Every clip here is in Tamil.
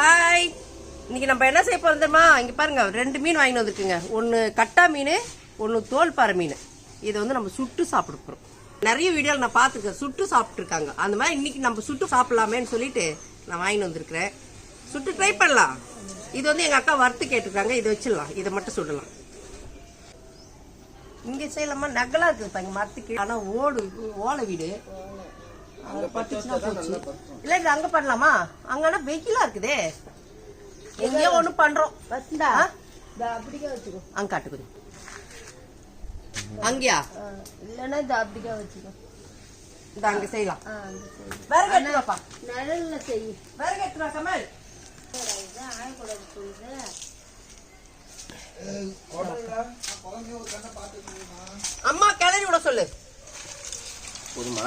ஹாய் இன்னைக்கு நம்ம என்ன செய்ய போறோம் தெரியுமா? இங்க பாருங்க ரெண்டு மீன் வாங்கிட்டு வந்திருக்குங்க. ஒன்னு கட்டா மீன் ஒன்னு தோல் பாறை மீன். இதை வந்து நம்ம சுட்டு சாப்பிட போறோம். நிறைய வீடியோவில் நான் பார்த்துருக்கேன். சுட்டு சாப்பிட்ருக்காங்க அந்த மாதிரி இன்னைக்கு நம்ம சுட்டு சாப்பிட்லாமேன்னு சொல்லிட்டு நான் வாங்கிட்டு வந்திருக்கிறேன். சுட்டு ட்ரை பண்ணலாம். இது வந்து எங்க அக்கா வறுத்து கேட்டிருக்காங்க. இதை வச்சிடலாம். இதை மட்டும் சுடலாம். இங்க செய்யலாமா? நகலா இருக்குது பாருங்க மரத்துக்கு ஆனா ஓடு ஓலை வீடு. இல்ல இது அங்க பண்ணலாமா அங்கன்னா வெயிலா இருக்குதே. எங்கேயோ ஒண்ணு பண்றோம். அங்க காட்டு கொஞ்சம் அங்கயா? இல்லைன்னா இந்த அப்படிக்கே வச்சுக்கோ. இந்த அங்க செய்யலாம். விறகு எடுத்துவாப்பா நிழல்ல செய். விறகு எடுத்துவா கமல் ஆயக்கூடாது சொல்லுது. அம்மா கிளறி விட சொல்லு. போதுமா?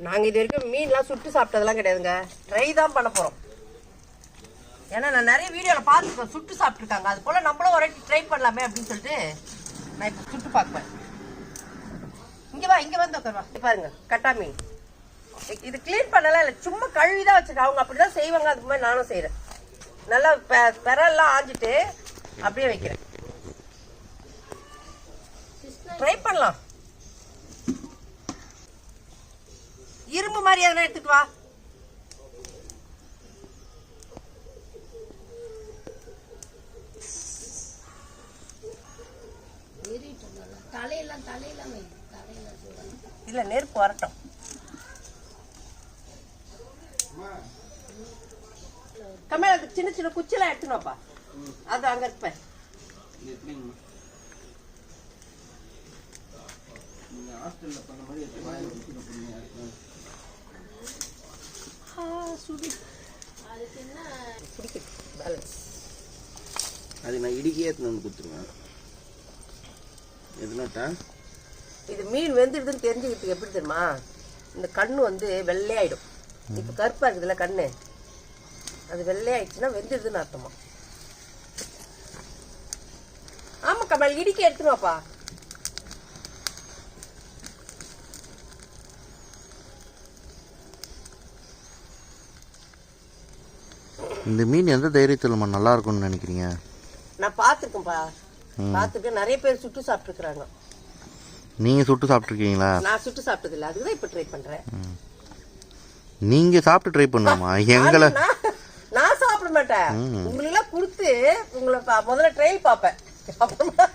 நாங்கள் இது வரைக்கும் மீன்லாம் சுட்டு சாப்பிட்டதெல்லாம் கிடையாதுங்க. ட்ரை தான் பண்ண போகிறோம் ஏன்னா நான் நிறைய வீடியோவில் பார்த்துருக்கேன். சுட்டு சாப்பிட்ருக்காங்க அது போல் நம்மளும் ஒரு வாட்டி ட்ரை பண்ணலாமே அப்படின்னு சொல்லிட்டு நான் இப்போ சுட்டு பார்ப்பேன் இங்கே வா இங்கே வந்து உட்காருவா பாருங்க கட்டா மீன். இது க்ளீன் பண்ணலாம் இல்லை சும்மா கழுவி தான் வச்சுருக்கேன். அவங்க அப்படி தான் செய்வாங்க. அதுக்கு மாதிரி நானும் செய்கிறேன் நல்லா பெ- பெரெல்லாம் ஆஞ்சிட்டு அப்படியே வைக்கிறேன். ட்ரை பண்ணலாம். மாதிரி எதனா எடுத்துட்டு வா. இல்ல நெருப்பு வரட்டும். கம்மியா அது சின்ன சின்ன குச்சிலாம் எடுத்துனோப்பா அது அங்க இருப்ப நீங்க ஹாஸ்டல்ல பண்ண மாதிரி எடுத்து வாயில குத்தின பொறுமையா இருக்கும் சுடி அதுக்கு என்ன பிடிக்குது பேலன்ஸ் இடிக்கே எடுத்துன்னு வந்து கொடுத்துருவேன் எதுனாட்டா இது மீன் வெந்துடுதுன்னு தெரிஞ்சுக்கிறதுக்கு எப்படி தெரியுமா? இந்த கண்ணு வந்து வெள்ளையாயிடும். இப்ப கருப்பா இருக்குதுல்ல கண்ணு? அது வெள்ளையாயிடுச்சுன்னா வெந்துடுதுன்னு அர்த்தமா? ஆமா கமல் இடிக்க எடுத்துருவாப்பா இந்த மீன் எந்த தைரியத்தில் நம்ம நல்லா இருக்கும்னு நினைக்கிறீங்க? நான் பார்த்துருக்கேன்ப்பா. பார்த்துருக்கேன் நிறைய பேர் சுட்டு சாப்பிட்டுருக்குறாங்க. நீங்க சுட்டு சாப்பிட்ருக்கீங்களா நான் சுட்டு சாப்பிட்டதில்ல. அதுக்கு தான் இப்போ ட்ரை பண்றேன். நீங்க சாப்பிட்டு ட்ரை பண்ணுமா எங்களை நான் சாப்பிட மாட்டேன். உங்களெல்லாம் கொடுத்து உங்களை முதல்ல ட்ரையல் பார்ப்பேன். அப்புறமா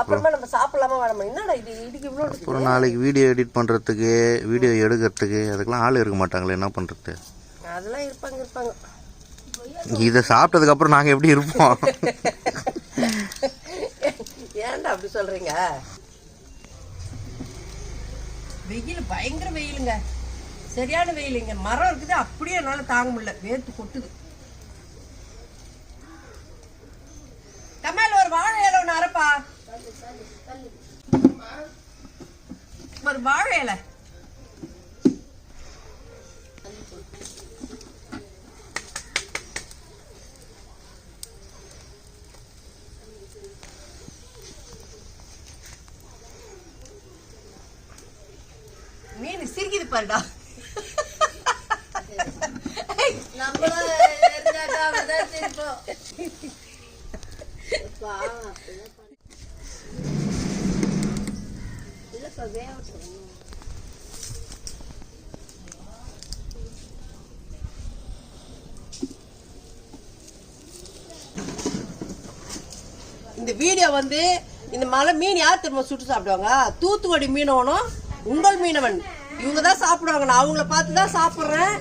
அப்புறமா நம்ம சாப்பிடலாமா வேணாமா? என்னடா இது? இதுக்கு இவ்வளோ ஒரு நாளைக்கு வீடியோ எடிட் பண்றதுக்கு வீடியோ எடுக்கிறதுக்கு அதுக்கெல்லாம் ஆள் இருக்க மாட்டாங்களே என்ன பண்றது? அதெல்லாம் இருப்பாங்க இருப்பாங்க. இதை சாப்பிட்டதுக்கு அப்புறம் நாங்க எப்படி இருப்போம்? ஏன்டா அப்படி சொல்றீங்க? வெயில் பயங்கர வெயிலுங்க. சரியான வெயிலுங்க. மரம் இருக்குது அப்படியே என்னால தாங்க முடியல. வேர்த்து கொட்டுது. கமல் ஒரு வாழை இலை ஒன்று அரைப்பா. ஒரு வாழை இலை. வேகட்டும் இந்த வீடியோ வந்து இந்த மலை மீன் யார் திரும்ப சுட்டு சாப்பிடுவாங்க? தூத்துக்குடி மீனவனும் உங்கள் மீனவன். இவங்க தான் சாப்பிடுவாங்க நான் அவங்கள பார்த்து தான் சாப்பிட்றேன்.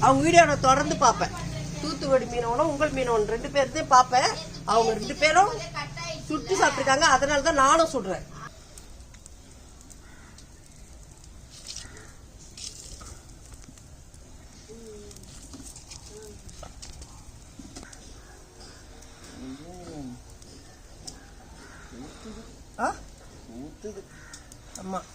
அவங்க வீடியோட தொடர்ந்து பார்ப்பேன். தூத்துக்குடி மீனவனும் உங்கள் மீனவன் ரெண்டு பேர்த்தையும் பார்ப்பேன். அவங்க ரெண்டு பேரும் சுட்டு சாப்பிட்ருக்காங்க அதனால தான் நானும் சொல்கிறேன் ஆ? ஆமாம்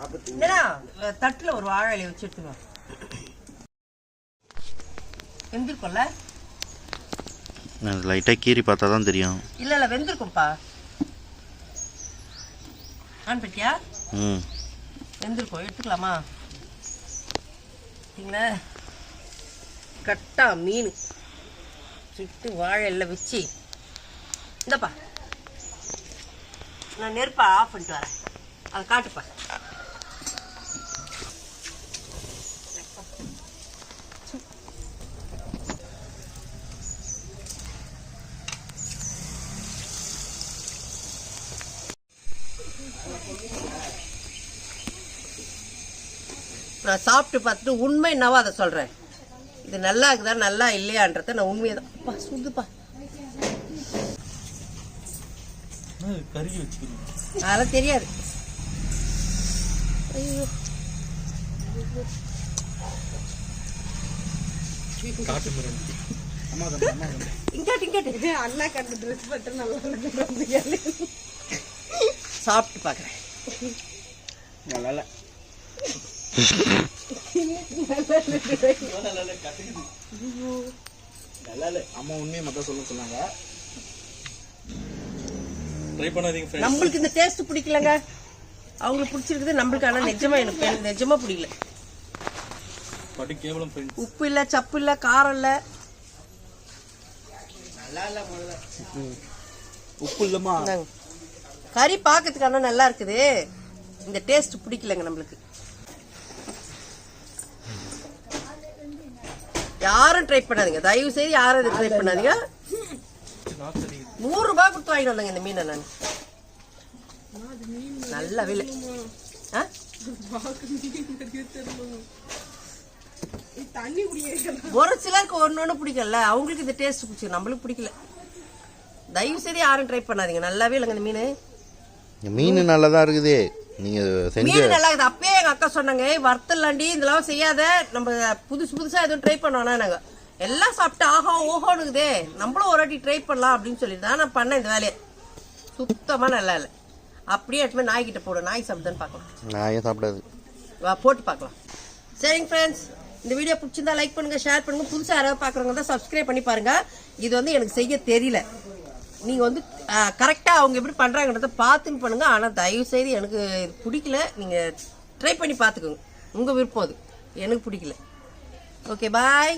என்னடா தட்டுல ஒரு வாழை இலையை வச்சு எடுத்துக்கோ. வெந்திருக்கும்ல? லைட்டாக கீறி பார்த்தா தான் தெரியும். இல்ல இல்ல வெந்திருக்கும்ப்பா. ஆன் பட்டியா ம். வெந்திருக்கும் எடுத்துக்கலாமா? கட்டா மீன். சுட்டு வாழை எல்லாம் வச்சு. இந்தப்பா. நான் நெருப்பை ஆஃப் பண்ணிட்டு வரேன். அதை காட்டுப்பா. நான் சாப்பிட்டு பார்த்துட்டு உண்மை என்னவோ அதை சொல்கிறேன் இது நல்லா இருக்குதா நல்லா இல்லையான்றத நான் உண்மையை தான் அப்பா வச்சுக்கணும் அதெல்லாம் தெரியாது. ஐயோ. சாப்பிட்டு பார்க்குறேன். நல்லா. நல்லா இல்ல. அம்மா உண்மையை மட்டும் சொல்ல சொன்னாங்க ட்ரை பண்ணாதீங்க ஃப்ரெண்ட்ஸ் நம்மளுக்கு இந்த டேஸ்ட் பிடிக்கலங்க. அவங்களுக்கு பிடிச்சிருக்குது நம்மளுக்கு ஆனால் நிஜமா எனக்கு எனக்கு நிஜமா பிடிக்கல. பட்டு கேவலம் ஃப்ரெண்ட்ஸ் உப்பு இல்லை சப்பு இல்லை காரம் இல்லை. உப்பு இல்லம்மா. கறி பார்க்கறதுக்கு ஆனால் நல்லா இருக்குது. இந்த டேஸ்ட் பிடிக்கலங்க நம்மளுக்கு. யாரும் ட்ரை பண்ணாதீங்க. தயவு செய்து யாரும் இதை ட்ரை பண்ணாதீங்க. நூறு ரூபாய் கொடுத்து வாங்கிட்டு வந்தேங்க இந்த மீனை நான். நல்ல விலை. ஆ? ஒரு சிலருக்கு ஒன்று ஒன்று பிடிக்கல அவங்களுக்கு இந்த டேஸ்ட் பிடிச்சிருக்கு. நம்மளுக்கு பிடிக்கல. தயவு செய்து யாரும் ட்ரை பண்ணாதீங்க. நல்லாவே இல்லைங்க இந்த மீன். மீன் நல்லா தான் இருக்குது. செஞ்ச மீன் நல்லா இருக்குது. அப்பயே எங்க அக்கா சொன்னாங்க "ஏய், வறுத்தலாண்டி இதெல்லாம் செய்யாத. நம்ம புதுசு புதுசா எதுவும் ட்ரை பண்ணோம்னா நாங்க. எல்லாம் சாப்பிட்டு ஆஹா ஓஹோனுக்குதே நம்மளும் ஒரு வாட்டி ட்ரை பண்ணலாம் அப்படின்னு சொல்லிட்டு தான் நான் பண்ணேன் இந்த வேலையை. சுத்தமா நல்லா இல்லை. அப்படியே எடுத்துமே நாய்கிட்ட போடு. நாய் சாப்பிடுதான்னு பார்க்கலாம். சாப்பிடாது. வா போட்டு பார்க்கலாம். சரிங்க ஃப்ரெண்ட்ஸ் இந்த வீடியோ பிடிச்சிருந்தா லைக் பண்ணுங்க ஷேர் பண்ணுங்க. புதுசாக யாராவது பார்க்குறவங்க தான் சப்ஸ்கிரைப் பண்ணி பாருங்க. இது வந்து எனக்கு செய்ய தெரியல. நீங்கள் வந்து கரெக்டாக அவங்க எப்படி பண்ணுறாங்கன்றத பார்த்துன்னு பண்ணுங்கள் ஆனால் தயவு செய்து எனக்கு இது பிடிக்கல. நீங்கள் ட்ரை பண்ணி பார்த்துக்கோங்க. உங்கள் விருப்பம் அது. எனக்கு பிடிக்கல. Okay bye